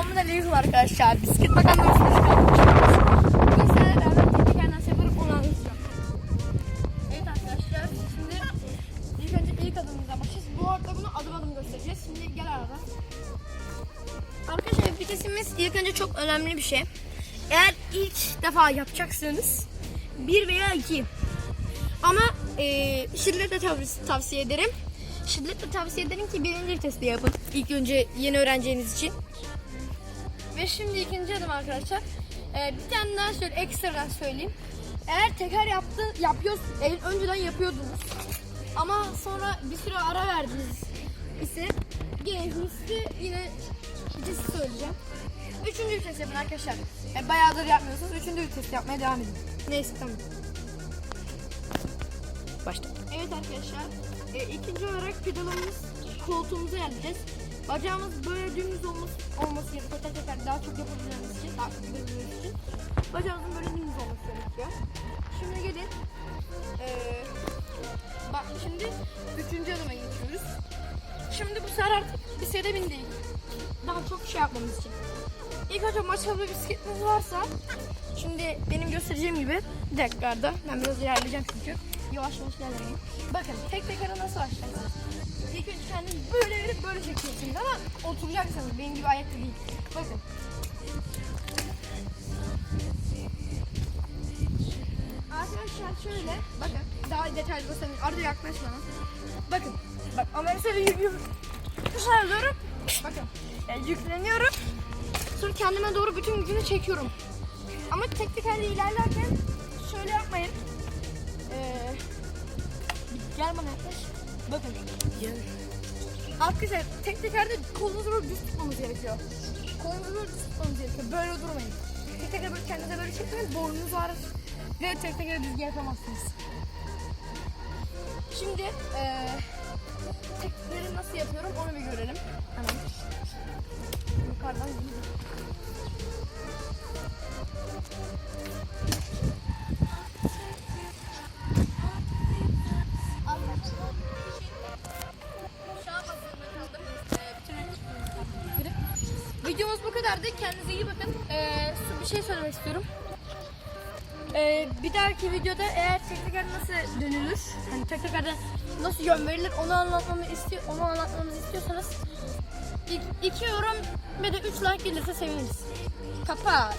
Selamun aleyküm arkadaşlar. Bisiklet bakanlığı anlatacağım. Evet arkadaşlar şimdi ilk önce ilk adımımıza başlayacağız. Bu arada bunu adım adım göstereceğiz. Şimdi gel arada. Arkadaşlar vitesimiz ilk önce çok önemli bir şey. Eğer ilk defa yapacaksanız bir veya iki. Ama e, şiddetle tav- tavsiye ederim. Şiddetle tavsiye ederim ki birinci viteste yapın. İlk önce yeni öğreneceğiniz için. Ve şimdi ikinci adım arkadaşlar. E, bir tane daha şöyle ekstradan söyleyeyim. Eğer teker yaptı, yapıyoruz, e, önceden yapıyordunuz. Ama sonra bir süre ara verdiniz ise gene hissi yine vitesi söyleyeceğim. Üçüncü vites yapın arkadaşlar. E, bayağıdır yapmıyorsunuz. Üçüncü vites yapmaya devam edin. Neyse tamam. Başla. Evet arkadaşlar. E, ikinci olarak pedalımız koltuğumuza yerleyeceğiz. Bacağımız böyle dümdüz olması, olması gerekiyor. Teker teker daha çok yapabilmemiz için, daha çok yapabilmemiz için. Bacağımızın böyle dümdüz olması gerekiyor. Şimdi gelin. E, bak şimdi üçüncü adıma geçiyoruz. Şimdi bu sefer artık bisiklete bindik. Daha çok şey yapmamız için. İlk önce maçalı bisikletiniz varsa Şimdi benim göstereceğim gibi bir ben biraz ilerleyeceğim çünkü yavaş yavaş ilerlemeyin. Bakın tek tek ara nasıl başlarsınız? İlk önce kendinizi böyle verip böyle çekiyorsunuz ama oturacaksınız benim gibi ayakta değil. Bakın. Arkadaşlar şöyle bakın daha detaylı göstereyim. Arada yaklaş bana. Bakın. Bak ama mesela şöyle alıyorum. Bakın. Yani yükleniyorum. Sonra kendime doğru bütün gücünü çekiyorum. Ama tek tekerle ilerlerken şöyle yapmayın. Gel bana yaklaş. Bakın. Arkadaşlar tek tekerde kolunuzu böyle düz tutmamız gerekiyor. Kolunuzu böyle düz tutmamız gerekiyor. Böyle durmayın. Tek teker böyle kendinize böyle çekmeyin. Boynunuz ağrır. Ve tek tekere düzgün yapamazsınız. Şimdi ee, tekleri nasıl yapıyorum onu bir Videomuz bu kadardı. Kendinize iyi bakın. Ee, bir şey söylemek istiyorum. Ee, bir dahaki videoda eğer tek teker nasıl dönülür, hani tek tekerde nasıl yön verilir onu anlatmamı istiyor, onu anlatmamızı istiyorsanız iki yorum ve de üç like gelirse seviniriz. Kapat.